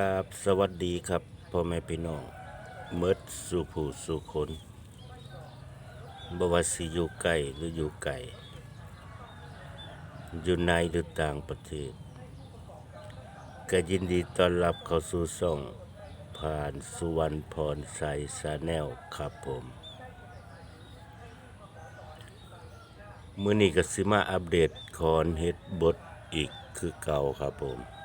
กราบสวัสดีครับพ่อแม่พี่น้องเมิดสู่ผู้สู่คนบวสิอยู่ใกล้หรืออยู่ไกลอยู่ในหรือต่างประเทศ ก็ยินดีต้อนรับเข้าสู่ช่องผ่านสุวรรณพรใสสาแนลครับผม มื้อนี้ก็สิมาอัปเดตคอนเฮ็ดบทอีกคือเก่าครับผม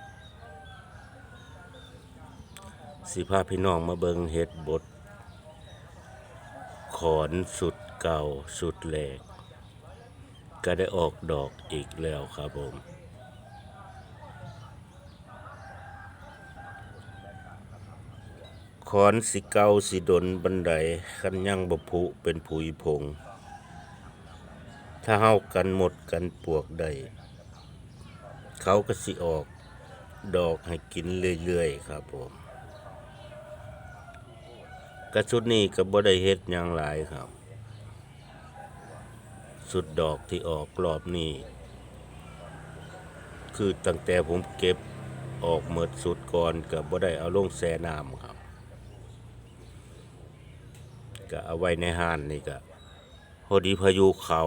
สิพาพี่น้องมาเบิงเฮ็ดบทขอนสุดเก่าสุดแหลก ก็ได้ออกดอกอีกแล้วครับผม ขอนสิเก่าสิดนบันไดคันยังบพุเป็นผุยพง ถ้าเฮากันหมดกันปวกได้เขาก็สิออกดอกให้กินเรื่อย ๆ ครับผม กระชุดนี้ก็บ่ได้เฮ็ดหยังหลายครับ สุดดอกที่ออกรอบนี้ คือตั้งแต่ผมเก็บออกเมิดสุดก่อนก็บ่ได้เอาลงแช่น้ำครับ ก็เอาไว้ในห้านนี่ก็พอดีพายุเขา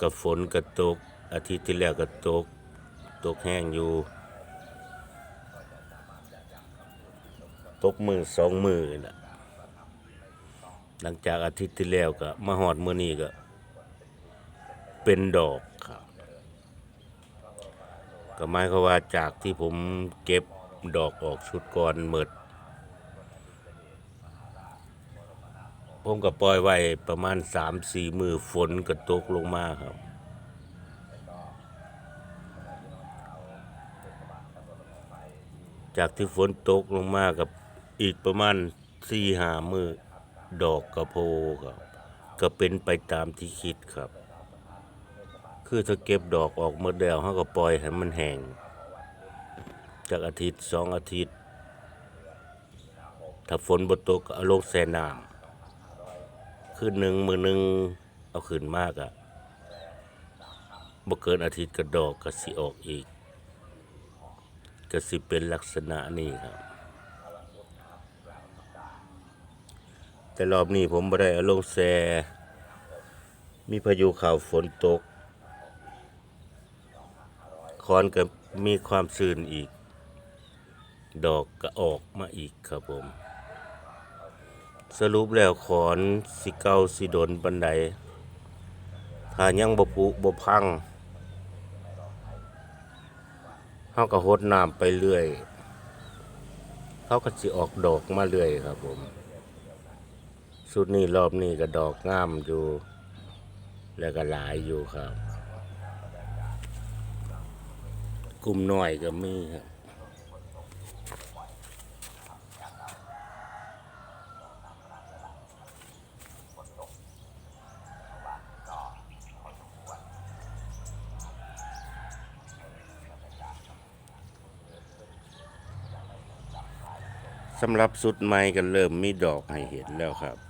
กับฝนก็ตก อาทิตย์ที่แล้วก็ตก ตกแห้งอยู่ ตกมือสองมือนี่ล่ะ หลังจากอาทิตย์ที่แล้วก็มาหอดมื้อนี้ก็ เป็นดอกครับ ก็หมายความว่าจากที่ผมเก็บดอกออกชุดก่อนหมดผมก็ปล่อยไว้ประมาณสามสี่มือฝนก็ตกลงมาครับ จากที่ฝนตกลงมากับอีกประมาณสี่หามือ ดอกกระโพครับ ก็เป็นไปตามที่คิดครับ คือถ้าเก็บดอกออกมดแล้วเขาก็ปล่อยให้มันแห้งจากอาทิตย์สองอาทิตย์ ถ้าฝนบตกเอาลงแช่น้ำคืนหนึ่งมือหนึ่งเอาขึ้นมากอะบ่เกินอาทิตย์ก็ดอกก็สิออกอีกก็สิเป็นลักษณะนี้ครับ แต่รอบนี้ผมบ่ได้เอาลงแซมีพายุข่าวฝนตก คอนก็มีความซื่นอีก ดอกก็ออกมาอีกครับผม สรุปแล้วขอนสิเกาสิดนบันไดถ้ายังบ่ผุบพังเขาก็หดน้ำไปเรื่อยเขาก็สิออกดอกมาเรื่อยครับผม สุดนี้รอบนี้ก็ดอกงามอยู่ แล้วก็หลายอยู่ครับ กลุ่มหน้อยก็มีครับสำหรับสุดใหม่ก็เริ่มมีดอกให้เห็นแล้วครับ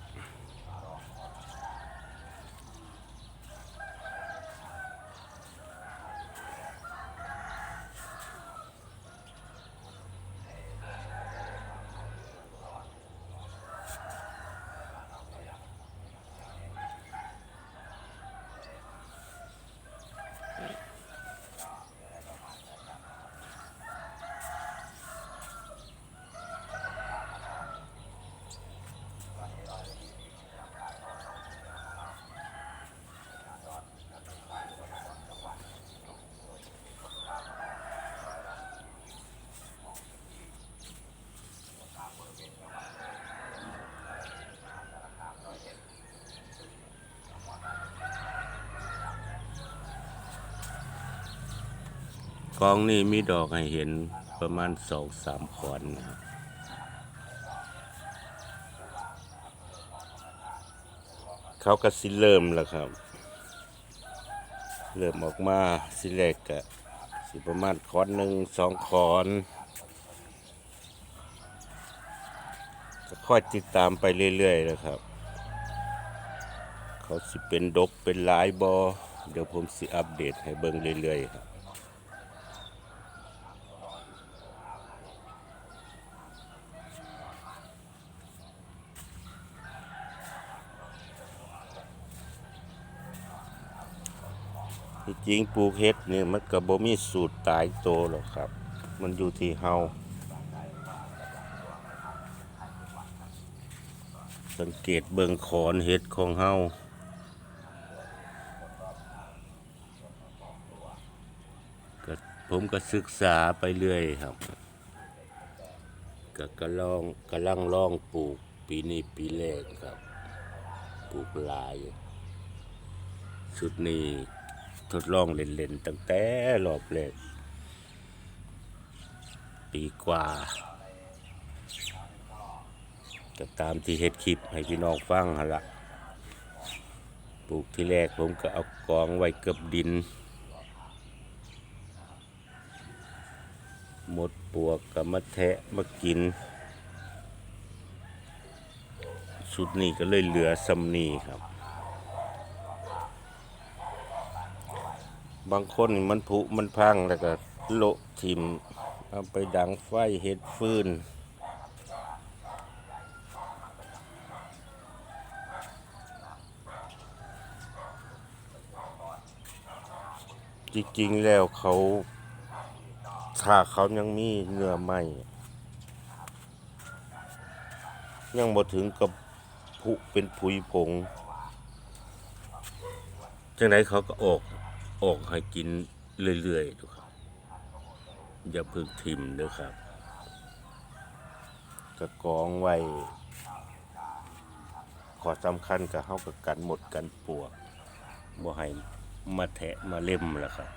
กองนี้มีดอกให้เห็นประมาณสองสามขอนนะครับเขาก็สิเริ่มแล้วครับ เริ่มออกมาสิแรกกะสิประมาณขอนหนึ่งสองขอนก็ค่อยติดตามไปเรื่อยๆนะครับ เขาสิเป็นดกเป็นหลายบอเดี๋ยวผมสิอัปเดตให้เบิ่งเรื่อยๆครับ ที่จริงปลูกเฮ็ดนี่มันก็บ่มีสูตรตายโตหรอกครับ มันอยู่ที่เฮาสังเกตเบิ่งขอนเฮ็ดของเฮาก็ผมก็ศึกษาไปเรื่อยครับก็กำลังกำลังลองปลูกปีนี้ปีแรกครับ ปลูกลาย ชุดนี้ ทดลองเล่นๆตั้งแต่รอบแรกปีกว่าก็ตามที่เฮ็ดคลิปให้พี่น้องฟังหั่นละปลูกที่แรกผมก็เอากองไว้เกับดิน หมดปวกก็มาแทะมากินชุดนี้ก็เลยเหลือซำนี้ครับ บางคนมันผุมันพังแล้วก็โละทิมเอาไปดังไฟเฮ็ดฟืนจริงๆแล้วเขาถ้าเขายังมีเนื้อไหมยังบ่ถึงกับผุเป็นผุยผงจังไดเขาก็ออก ออกให้กินเรื่อยๆทุกครับอย่าเพึ่งทิมเด้อครับก็กองไว้ขอสำคัญกับเฮากับกันหมดกันปวกบ่ให้มาแทะมาเล่มล่ะครับ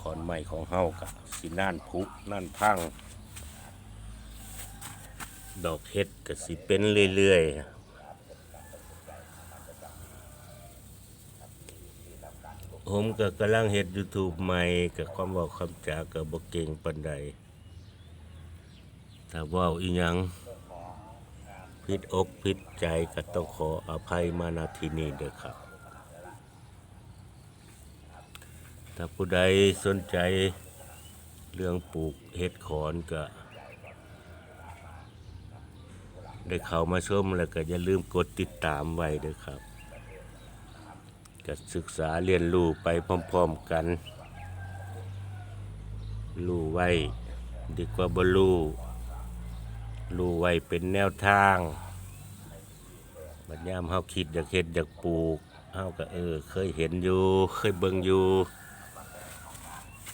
ขอนไม้ของเฮากับสิน่านพุน่านพัง ดอกเห็ดก็สิเป็นเรื่อยๆ ผมก็กำลังเฮ็ด YouTube ใหม่กับความเว้าคำจาก็บ่เก่งปานใดถ้าว้าอีหยังผิดอกผิดใจก็ต้องขออภัยมาณที่นี้เด้อครับ ถ้าผู้ใดสนใจเรื่องปลูกเห็ดขอนก็ ได้เข้ามาชมแล้วก็อย่าลืมกดติดตามไว้เด้อครับ ก็ศึกษาเรียนรู้ไปพร้อมๆกัน รู้ไว้ ดีกว่าบ่รู้รู้ไว้เป็นแนวทาง บัดยามเฮาคิดอยากเฮ็ดอยากปลูกเฮาก็เออ เคยเห็นอยู่ เคยเบิ่งอยู่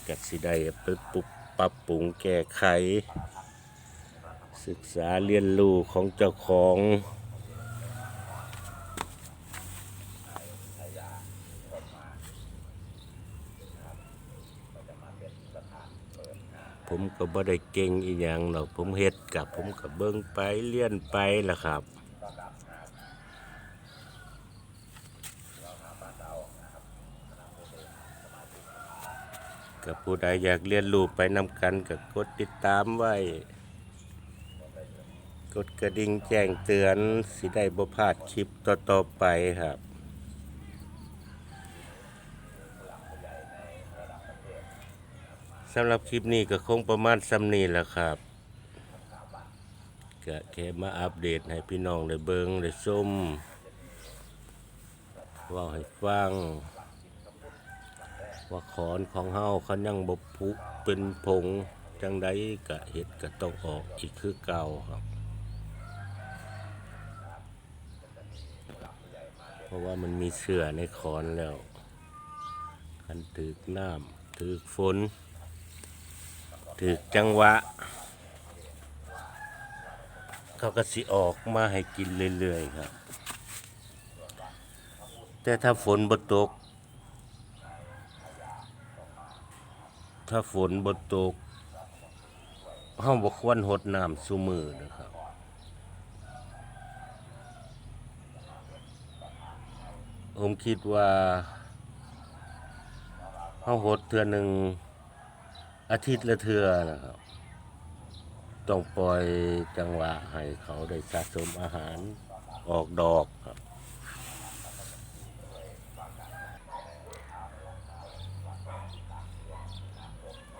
ก็สิได้ไปปรับปรับปรุงแก้ไข ศึกษาเรียนรู้ของเจ้าของ ผมก็บ่ได้เก่งอีหยังหรอกผมเฮ็ดกับผมก็เบิ่งไปเลียนไปล่ะครับกับผู้ใดอยากเรียนรู้ไปนำกันก็กดติดตามไว้ กดกระดิ่งแจ้งเตือนสิได้บ่พลาดคลิปต่อๆไปครับ สำหรับคลิปนี้ก็คงประมาณซ้ำนี้แหละครับก็แค่มาอัปเดตให้พี่น้องได้เบิงได้ชมว่าให้ฟัง ว่าขอนของเฮาเขายังบบผุเป็นผงจังใดกะเห็ดกะต้องออกอีกคือเก่าครับ เพราะว่ามันมีเสือในขอนแล้วคันถึกน้ำถึกฝน ถึกจังหวะ เขาก็สิออกมาให้กินเรื่อยๆครับ แต่ถ้าฝนบ่ตก ถ้าฝนบ่ตกเฮาบ่ควรหดน้ำซุมือนะครับผมคิดว่าเฮาหดเทื่อหนึ่ง อาทิตย์ละเทือนะครับ ต้องปล่อยจังหวะให้เขาได้สะสมอาหารออกดอกครับ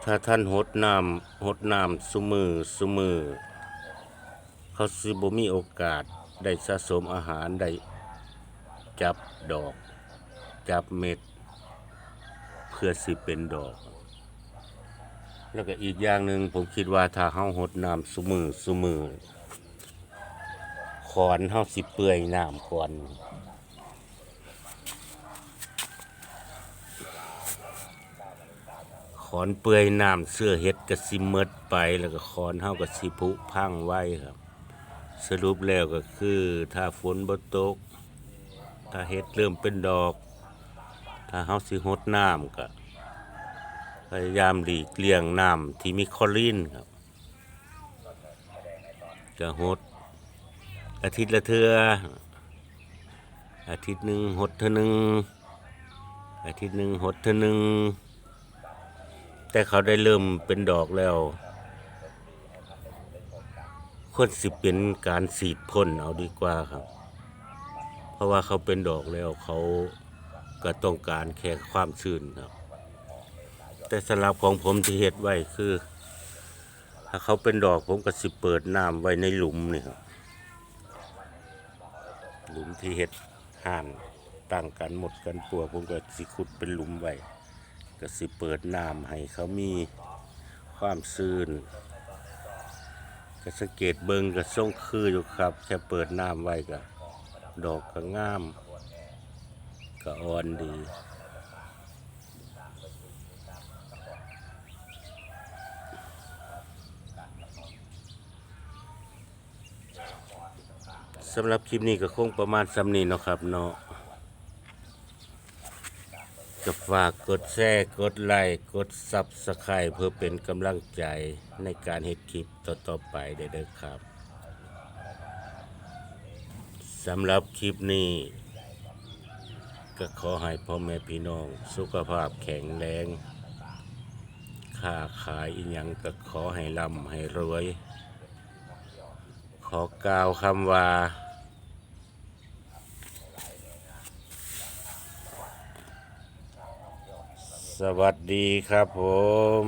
ถ้าท่านหดน้ำหดน้ำสุมือสุมือ เขาสิบ่มีโอกาสได้สะสมอาหารได้จับดอก จับเม็ด เพื่อสิเป็นดอก แล้วก็อีกอย่างหนึ่งผมคิดว่าถ้าเฮาหดน้ำซุมือซุมือขอนเฮาสิเปื่อยน้ำก่อนขอนเปื่อยน้ำเสื้อเฮ็ดก็สิเมดไปแล้วก็ขอนเฮาก็สิผุพังไว้ครับ สรุปแล้วก็คือถ้าฝนบ่ตก ถ้าเฮ็ดเริ่มเป็นดอก ถ้าเฮาสิหดน้ำก็ ยายามหลีกเลี่ยงน้ำที่มีคลอรีนครับก็หดอาทิตย์ละเทื่ออาทิตย์หนึ่งหดเทื่อหนึ่งอาทิตย์หนึ่งหดเทื่อหนึ่งแต่เขาได้เริ่มเป็นดอกแล้วควรสิเป็นการสีดพ่นเอาดีกว่าครับ เพราะว่าเขาเป็นดอกแล้วเขาก็ต้องการแค่ความชื้นครับ แต่สำหรับของผมที่เฮ็ดไว้คือ ถ้าเขาเป็นดอกผมก็สิเปิดน้ำไว้ในหลุมนี่ครับหลุมที่เฮ็ดห่านตั้งกันหมดกันปัวผมก็สิขุดเป็นหลุมไว้ก็สิเปิดน้ำให้เขามีความชื้นก็สังเกตเบิงก็ส่งคืออยู่ครับ แค่เปิดน้ำไว้ก็ดอกก็งาม ก็อ่อนดี สำหรับคลิปนี้ก็คงประมาณสำนี้เนาะครับเนาะก็ฝากกดแชร์กดไลค์กดซับสไครต์เพื่อเป็นกำลังใจในการเฮ็ดคลิปต่อๆไปได้เด้อครับสำหรับคลิปนี้ ก็ขอให้พ่อแม่พี่น้อง สุขภาพแข็งแรงค้าขายอีหยังก็ขอให้ร่ำให้รวย ขอกล่าวคำว่า สวัสดีครับผม